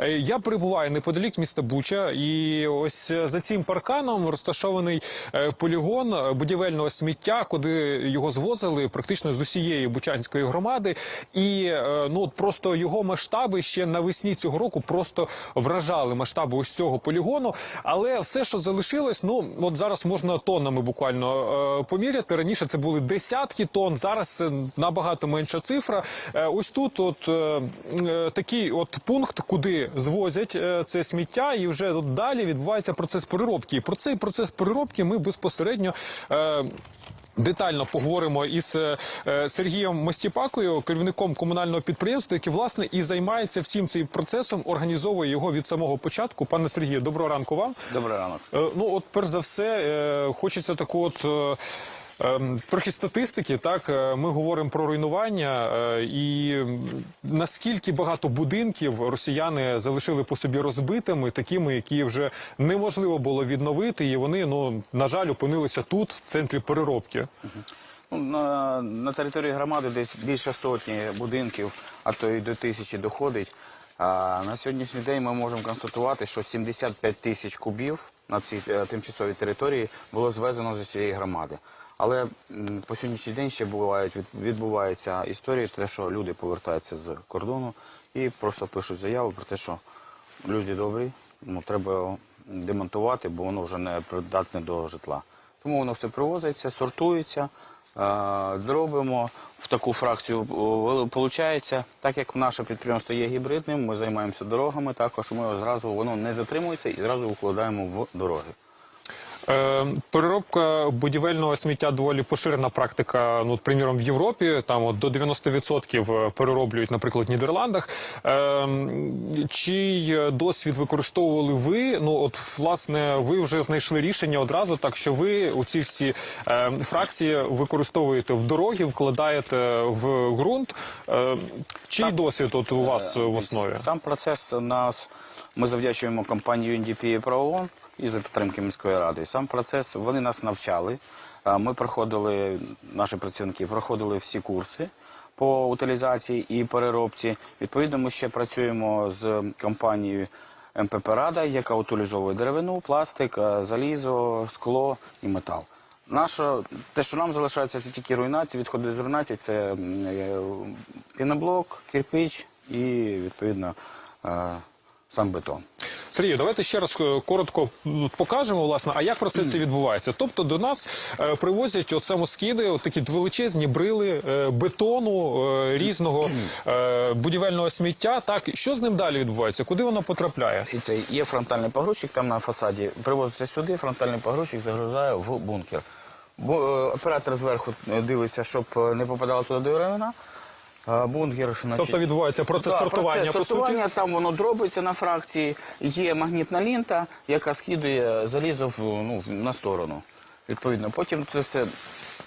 Е, Я перебуваю неподалік міста Буча, і ось е, за цим парканом розташований е, полігон будівельного сміття, куди його звозили практично з усієї бучанської громади. І ну просто його масштаби ще навесні цього року просто вражали масштаби ось цього полігону. Але все, що залишилось, ну от зараз можна тоннами буквально поміряти. Раніше це були десятки тонн, зараз це набагато менша цифра. Ось тут, от такий от пункт, куди звозять е, це сміття, і вже далі відбувається процес переробки. І про цей процес переробки ми безпосередньо. Е, Детально поговоримо із е, Сергієм Мостіпакою, керівником комунального підприємства, який власне і займається всім цим процесом, організовує його від самого початку. Пане Сергію, доброго ранку вам. Добрий ранок. Е, Ну, от перш за все, хочеться таку от. Ем, Трохи статистики, так Е, ми говоримо про руйнування, е, і наскільки багато будинків росіяни залишили по собі розбитими, такими, які вже неможливо було відновити, і вони ну на жаль опинилися тут, в центрі переробки. Ну, на, на території громади десь більше сотні будинків, а то й до тисячі доходить. А на сьогоднішній день ми можемо констатувати, що 75 тисяч кубів на цій е, тимчасовій території було звезено з цієї громади. Але по сьогоднішній день ще бувають від- відбуваються історії, те, що люди повертаються з кордону і просто пишуть заяву про те, що люди добрі, ну треба демонтувати, бо воно вже не придатне до житла. Тому воно все привозиться, сортується, е, дробимо в таку фракцію. Получається, так як наше підприємство є гібридним, ми займаємося дорогами, також ми одразу воно не затримується і зразу укладаємо в дороги. Е, переробка будівельного сміття доволі поширена практика. Ну, приміром, в Європі там от, до 90% перероблюють, наприклад, в Нідерландах. Е, чий досвід використовували ви? Ну, от, власне, ви вже знайшли рішення одразу, так що ви у ці всі е, фракції використовуєте в дороги, вкладаєте в ґрунт. Е, чий досвід от у вас в основі? Сам процес нас ми завдячуємо компанії UNDP і ПРООН і за підтримки міської ради. Сам процес вони нас навчали. Ми проходили, наші працівники проходили всі курси по утилізації і переробці. Відповідно, ми ще працюємо з компанією МПП Рада, яка утилізовує деревину, пластик, залізо, скло і метал. Наше, те, що нам залишається, це тільки руйнація, відходи з руйнації, це е, піноблок, кирпич і, відповідно, сам бетон. Сергію, давайте ще раз е, коротко покажемо, власне, а як процес це відбувається. Тобто до нас е, привозять от самоскиди, от такі величезні брили е, бетону е, різного е, будівельного сміття. Так, що з ним далі відбувається? Куди воно потрапляє? І це є фронтальний погрузчик там на фасаді. Привозиться сюди, фронтальний погрузчик загружає в бункер. Бо, е, оператор зверху дивиться, щоб не попадала туди деревина. Е, Бункер, значить, Тобто відбувається процес Да, сортування, процес по сортування, суті. там воно дробиться на фракції. Є магнітна лінта, яка скидує залізо в, ну, на сторону. Відповідно, потім це все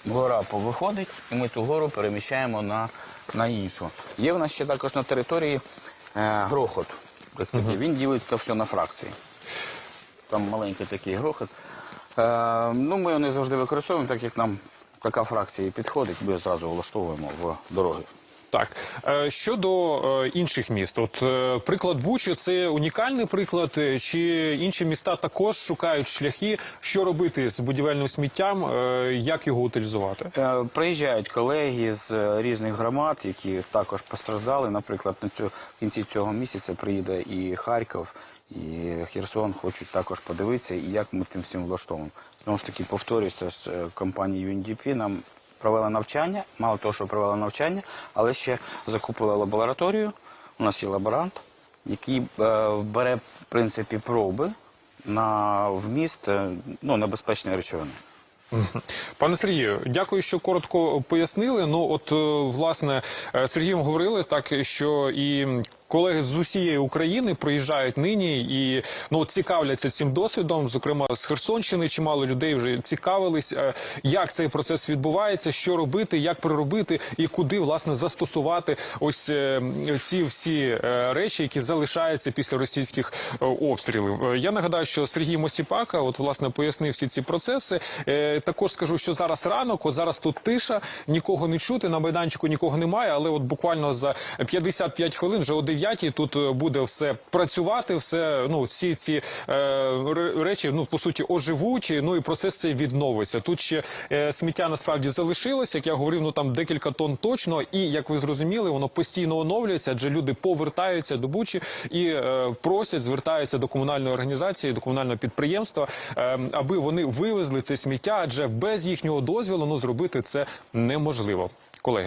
гора виходить, і ми ту гору переміщаємо на, на іншу. Є в нас ще також на території е, грохот. такий. Він ділить це все на фракції. Там маленький такий грохот. Е, ну, ми його не завжди використовуємо, так як нам така фракція підходить, ми зразу влаштовуємо в дороги. Так Е, щодо е, інших міст, от е, приклад Бучі це унікальний приклад. Чи інші міста також шукають шляхи, що робити з будівельним сміттям, як його утилізувати? Приїжджають колеги з різних громад, які також постраждали. Наприклад, на цю в кінці цього місяця приїде і Харків, і Херсон хочуть також подивитися, і як ми тим всім влаштовуємо. Знову ж таки, повторюся, з компанією UNDP нам провели навчання. Мало того, що провели навчання, але ще закупили лабораторію. У нас є лаборант, який е, бере в принципі проби на вміст е, ну, небезпечної речовини. Пане Сергію, дякую, що коротко пояснили. Ну, от е, власне Сергієм говорили так, що і колеги з усієї України приїжджають нині і ну цікавляться цим досвідом. Зокрема, з Херсонщини чимало людей вже цікавились, е, як цей процес відбувається, що робити, як переробити і куди власне застосувати ось е, ці всі е, речі, які залишаються після російських обстрілів. Я нагадаю, що Сергій Мосіпака, от власне пояснив всі ці процеси. Також скажу, що зараз ранок, от зараз тут тиша, нікого не чути. На майданчику нікого немає, але от буквально за 55 хвилин вже о 9 9 тут е, буде все працювати, все ну всі ці е, речі, ну по суті, оживуть. Ну і процес цей відновиться. Тут ще е, сміття насправді залишилось, як я говорив, ну там декілька тонн точно. І як ви зрозуміли, воно постійно оновлюється, адже люди повертаються до Бучі і е, просять, звертаються до комунальної організації, до комунального підприємства, е, аби вони вивезли це сміття, адже без їхнього дозволу ну зробити це неможливо. Колеги.